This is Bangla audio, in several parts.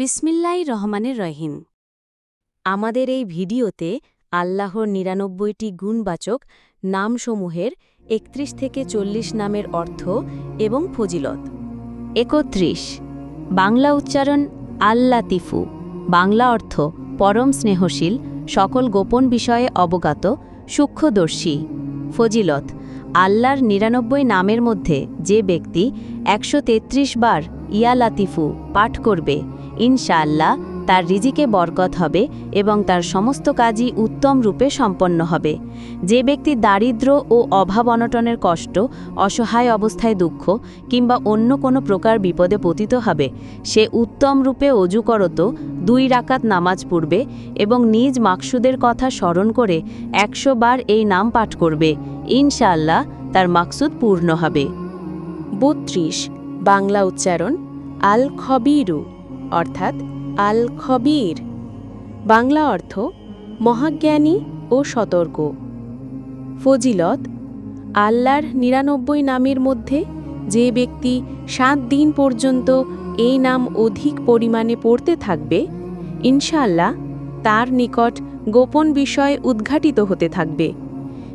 বিসমিল্লাই রহমানের রহিম। আমাদের এই ভিডিওতে আল্লাহর নিরানব্বইটি গুণবাচক নামসমূহের একত্রিশ থেকে চল্লিশ নামের অর্থ এবং ফজিলত। একত্রিশ, বাংলা উচ্চারণ আল্লাতিফু। বাংলা অর্থ পরম স্নেহশীল, সকল গোপন বিষয়ে অবগত, সূক্ষ্মদর্শী। ফজিলত, আল্লাহর নিরানব্বই নামের মধ্যে যে ব্যক্তি একশো তেত্রিশ বার ইয়া লাতিফু পাঠ করবে ইনশাআল্লাহ তার রিজিকে বরকত হবে এবং তার সমস্ত কাজই উত্তম রূপে সম্পন্ন হবে। যে ব্যক্তি দারিদ্র ও অভাব অনটনের কষ্ট, অসহায় অবস্থায় দুঃখ কিংবা অন্য কোনো প্রকার বিপদে পতিত হবে, সে উত্তম রূপে অজু করত, দুই রাকাত নামাজ পড়বে এবং নিজ মাকসুদের কথা স্মরণ করে একশো বার এই নাম পাঠ করবে। ইনশাআল্লাহ তার মাকসুদ পূর্ণ হবে। বত্রিশ, বাংলা উচ্চারণ আল খবিরু অর্থাৎ আল খবির বাংলা অর্থ মহাজ্ঞানী ও সতর্ক। ফজিলত, আল্লাহর নিরানব্বই নামের মধ্যে যে ব্যক্তি সাত দিন পর্যন্ত এই নাম অধিক পরিমাণে পড়তে থাকবে ইনশাল্লাহ তার নিকট গোপন বিষয় উদ্ঘাটিত হতে থাকবে।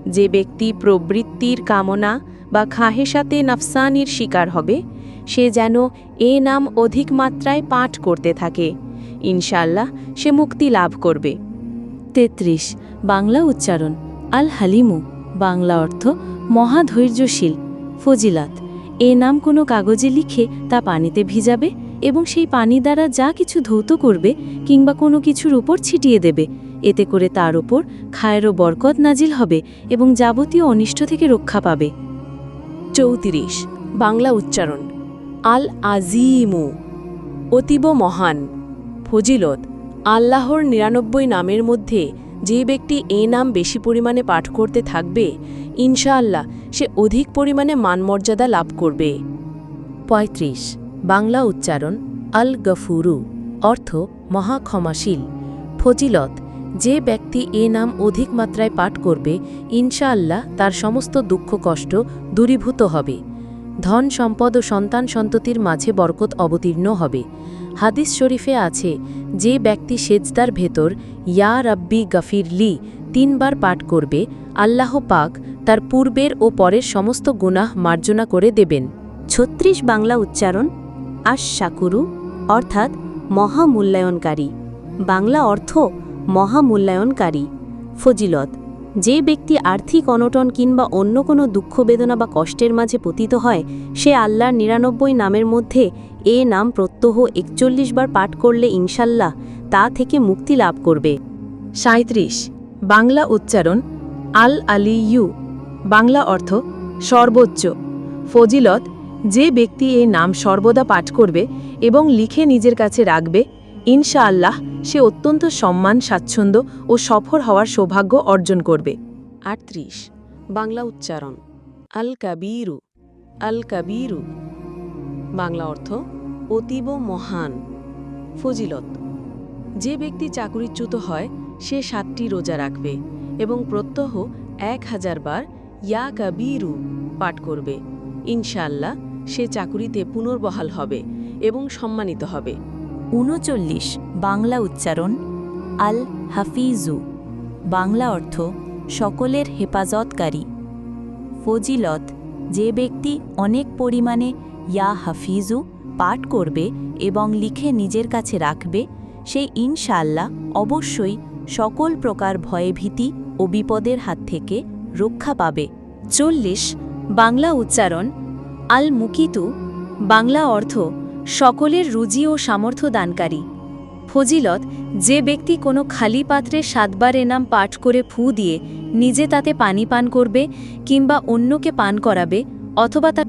যে ব্যক্তি প্রবৃত্তির কামনা বা খাহেসাতে নাফসানির শিকার হবে সে যেন এ নাম অধিক মাত্রায় পাঠ করতে থাকে। ইনশাল্লাহ সে মুক্তি লাভ করবে। তেত্রিশ, বাংলা উচ্চারণ। আল হালিমু, বাংলা অর্থ মহাধৈর্যশীল, ফজিলাত। এ নাম কোনো কাগজে লিখে তা পানিতে ভিজাবে এবং সেই পানি দ্বারা যা কিছু ধৌত করবে কিংবা কোনো কিছুর উপর ছিটিয়ে দেবে। এতে করে তার ওপর খায়েরও বরকত নাজিল হবে এবং যাবতীয় অনিষ্ট থেকে রক্ষা পাবে। চৌত্রিশ, বাংলা উচ্চারণ। আল আজিমু অতীব মহান, ফজিলত, আল্লাহর নিরানব্বই নামের মধ্যে যে ব্যক্তি এ নাম বেশি পরিমাণে পাঠ করতে থাকবে, ইনশাআল্লাহ সে অধিক পরিমাণে মানমর্যাদা লাভ করবে। ৩৫ বাংলা উচ্চারণ আল গফুরু অর্থ, মহাক্ষমাশীল, ফজিলত, যে ব্যক্তি এ নাম অধিক মাত্রায় পাঠ করবে, ইনশাআল্লাহ তার সমস্ত দুঃখ কষ্ট দূরীভূত হবে। ধন, সম্পদ ও সন্তান সন্ততির মাঝে বরকত অবতীর্ণ হবে। হাদিস শরীফে আছে, যে ব্যক্তি সেজদার ভেতর ইয়া রাব্বি গাফির লি তিনবার পাঠ করবে, আল্লাহ পাক তার পূর্বের ও পরের সমস্ত গুনাহ মার্জনা করে দেবেন। ছত্রিশ বাংলা উচ্চারণ আশ শাকুরু অর্থাৎ মহামূল্যায়নকারী। বাংলা অর্থ মহামূল্যায়নকারী, ফজিলত। যে ব্যক্তি আর্থিক অনটন কিংবা অন্য কোনো দুঃখ বেদনা বা কষ্টের মাঝে পতিত হয়, সে আল্লাহর নিরানব্বই নামের মধ্যে এ নাম প্রত্যহ একচল্লিশ বার পাঠ করলে ইনশাল্লাহ তা থেকে মুক্তি লাভ করবে। সাঁত্রিশ বাংলা উচ্চারণ, আল আলিয়ু। বাংলা অর্থ, সর্বোচ্চ। ফজিলত, যে ব্যক্তি এই নাম সর্বদা পাঠ করবে এবং লিখে নিজের কাছে রাখবে ইনশাআল্লাহ, সে অত্যন্ত সম্মান, স্বাচ্ছন্দ্য ও সফর হওয়ার সৌভাগ্য অর্জন করবে। আটত্রিশ, বাংলা উচ্চারণ। আল কাবিরু আল কাবিরু। বাংলা অর্থ, অতীব মহান, ফজিলত। যে ব্যক্তি চাকুরিচ্যুত হয়, সে সাতটি রোজা রাখবে এবং প্রত্যহ এক হাজার বার ইয়া কাবিরু পাঠ করবে। ইনশাআল্লাহ, সে চাকুরিতে পুনর্বহাল হবে এবং সম্মানিত হবে। উনচল্লিশ, বাংলা উচ্চারণ, আল হাফিজু, বাংলা অর্থ, সকলের হেফাজতকারী। ফজিলত, যে ব্যক্তি অনেক পরিমাণে ইয়া হাফিজু পাঠ করবে এবং লিখে নিজের কাছে রাখবে, সে ইনশাল্লাহ অবশ্যই সকল প্রকার ভয়ভীতি ও বিপদের হাত থেকে রক্ষা পাবে। চল্লিশ, বাংলা উচ্চারণ, আল মুকিতু, বাংলা অর্থ সকলের রুজি ও সামর্থ্য দানকারী। ফজিলত, যে ব্যক্তি কোনো খালি পাত্রে সাতবার এনাম পাঠ করে ফু দিয়ে নিজে তাতে পানি পান করবে কিংবা অন্যকে পান করাবে, অথবা তা